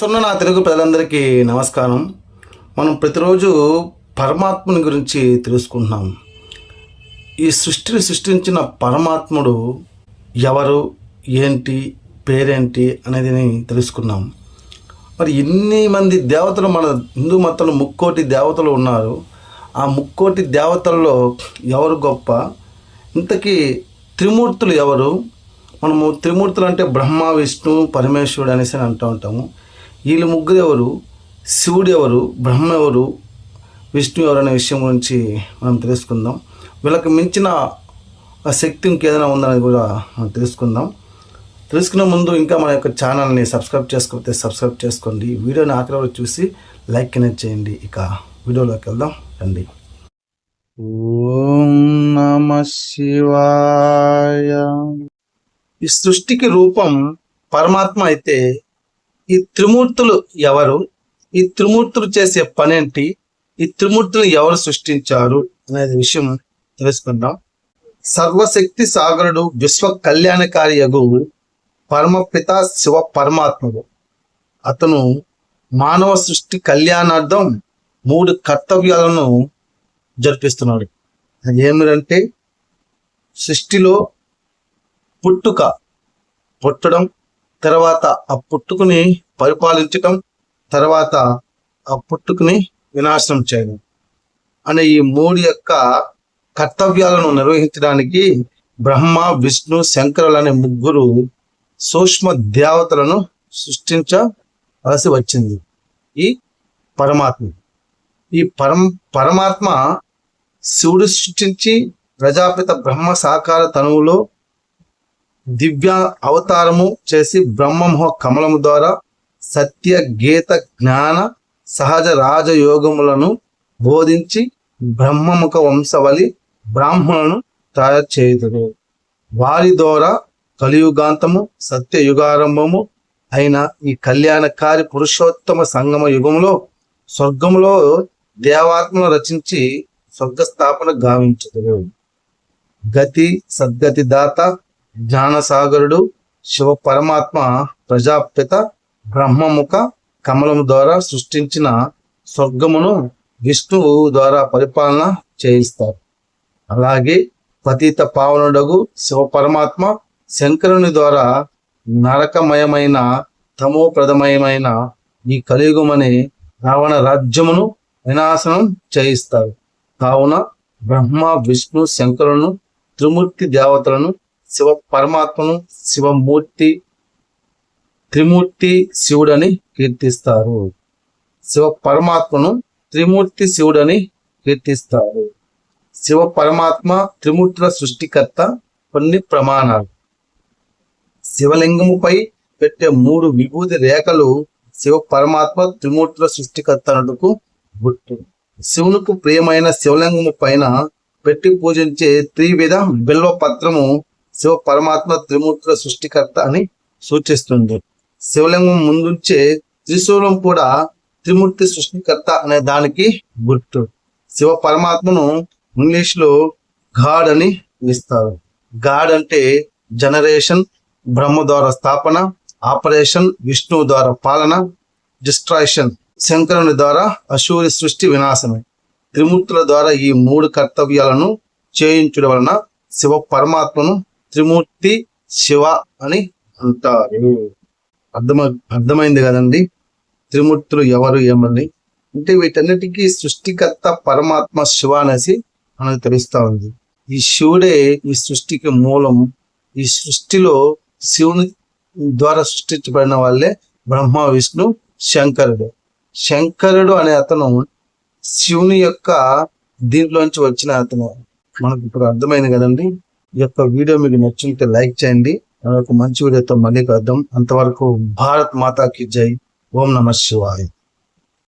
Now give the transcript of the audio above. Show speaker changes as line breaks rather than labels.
సున్న నా తెలుగు ప్రజలందరికీ నమస్కారం. మనం ప్రతిరోజు పరమాత్మని గురించి తెలుసుకుంటున్నాం. ఈ సృష్టిని సృష్టించిన పరమాత్ముడు ఎవరు ఏంటి పేరేంటి అనేది తెలుసుకున్నాం. మరి ఇన్ని మంది దేవతలు మన హిందూ మతంలో ముక్కోటి దేవతలు ఉన్నారు. ఆ ముక్కోటి దేవతల్లో ఎవరు గొప్ప? ఇంతకీ త్రిమూర్తులు ఎవరు? మనము త్రిమూర్తులు అంటే బ్రహ్మ విష్ణు పరమేశ్వరుడు అనేసి అని అంటూ ఉంటాము. వీళ్ళు ముగ్గురు ఎవరు శివుడు ఎవరు? బ్రహ్మ ఎవరు? విష్ణు ఎవరు అనే విషయం గురించి మనం తెలుసుకుందాం. వీళ్ళకి మించిన ఆ శక్తి ఇంకేదైనా ఉందనేది కూడా మనం తెలుసుకుందాం. తెలుసుకునే ముందు ఇంకా మన యొక్క ఛానల్ని సబ్స్క్రైబ్ చేసుకోకపోతే సబ్స్క్రైబ్ చేసుకోండి. వీడియోని ఆఖరి వరకు చూసి లైక్ కనెక్ట్ చేయండి. ఇక వీడియోలోకి వెళ్దాం. రండి. ఓం నమ శివాయ. ఈ సృష్టికి రూపం పరమాత్మ అయితే ఈ త్రిమూర్తులు ఎవరు? ఈ త్రిమూర్తులు చేసే పనేంటి? ఈ త్రిమూర్తులు ఎవరు సృష్టించారు అనేది విషయం తెలుసుకుందాం. సర్వశక్తి సాగరుడు విశ్వ కళ్యాణకారి యగు పరమపిత శివ పరమాత్ముడు. అతను మానవ సృష్టి కళ్యాణార్థం మూడు కర్తవ్యాలను జరిపిస్తున్నాడు. అది ఏమిటంటే సృష్టిలో పుట్టుక పుట్టడం తర్వాత ఆ పుట్టుకుని పరిపాలించటం తర్వాత ఆ పుట్టుకుని వినాశనం చేయడం అనే ఈ మూడు యొక్క కర్తవ్యాలను నిర్వహించడానికి బ్రహ్మ విష్ణు శంకరులు అనే ముగ్గురు సూక్ష్మ దేవతలను సృష్టించవలసి వచ్చింది ఈ పరమాత్మ. ఈ పరం పరమాత్మ శివుడు సృష్టించి ప్రజాపిత బ్రహ్మ సాకార తనువులో దివ్య అవతారము చేసి బ్రహ్మమోహ కమలము ద్వారా సత్య గీత జ్ఞాన సహజ రాజయోగములను బోధించి బ్రహ్మముఖ వంశవలి బ్రాహ్మణులను తయారు చేయుదురు. వారి ద్వారా కలియుగాంతము సత్య యుగారంభము అయిన ఈ కళ్యాణకారి పురుషోత్తమ సంగమ యుగంలో స్వర్గములో దేవాత్మను రచించి స్వర్గస్థాపన గావించదు గతి సద్గతి దాత జ్ఞానసాగరుడు శివ పరమాత్మ ప్రజాపిత బ్రహ్మముఖ కమలము ద్వారా సృష్టించిన స్వర్గమును విష్ణువు ద్వారా పరిపాలన చేయిస్తారు. అలాగే పతిత పావనుడగు శివ పరమాత్మ శంకరుని ద్వారా నరకమయమైన తమోప్రదమయమైన ఈ కలియుగమనే రావణ రాజ్యమును వినాశనం చేయిస్తారు. కావున బ్రహ్మ విష్ణు శంకరులను త్రిమూర్తి దేవతలను శివ పరమాత్మను శివమూర్తి త్రిమూర్తి శివుడని కీర్తిస్తారు. శివ పరమాత్మను త్రిమూర్తి శివుడని కీర్తిస్తారు. శివ పరమాత్మ త్రిమూర్తుల సృష్టికర్త కొన్ని ప్రమాణాలు. శివలింగముపై పెట్టే మూడు విభూతి రేఖలు శివ పరమాత్మ త్రిమూర్తుల సృష్టికర్త అన్నట్టుకు గుర్తు. శివునికి ప్రియమైన శివలింగము పైన పెట్టి పూజించే త్రివిధ బిల్వ పత్రము శివ పరమాత్మ త్రిమూర్తుల సృష్టికర్త అని సూచిస్తుంది. శివలింగం ముందుంచే త్రిశూలం కూడా త్రిమూర్తి సృష్టికర్త అనే దానికి గుర్తు. శివ పరమాత్మను ఇంగ్లీష్లో గాడ్ అని పిలుస్తారు. గాడ్ అంటే జనరేషన్ బ్రహ్మ ద్వారా స్థాపన ఆపరేషన్ విష్ణువు ద్వారా పాలన డిస్ట్రాక్షన్ శంకరుని ద్వారా అశూరి సృష్టి వినాశమే. త్రిమూర్తుల ద్వారా ఈ మూడు కర్తవ్యాలను చేయించడం వలన శివ పరమాత్మను త్రిమూర్తి శివ అని అంటారు. అర్థమ అర్థమైంది కదండి? త్రిమూర్తులు ఎవరు ఏమని? అంటే వీటన్నిటికీ సృష్టికర్త పరమాత్మ శివ అనేసి మనకు తెలుస్తా ఉంది. ఈ శివుడే ఈ సృష్టికి మూలం. ఈ సృష్టిలో శివుని ద్వారా సృష్టించబడిన వాళ్ళే బ్రహ్మ విష్ణు శంకరుడు. శంకరుడు అనే అతను శివుని యొక్క దీంట్లోంచి వచ్చిన అతను. మనకు ఇప్పుడు అర్థమైంది కదండి? ఈ యొక్క వీడియో మీకు నచ్చితే లైక్ చేయండి. మరొక మంచి వీడియోతో మళ్ళీ కలుద్దాం. అంతవరకు భారత్ మాతాకి జై. ఓం నమ శివాయ.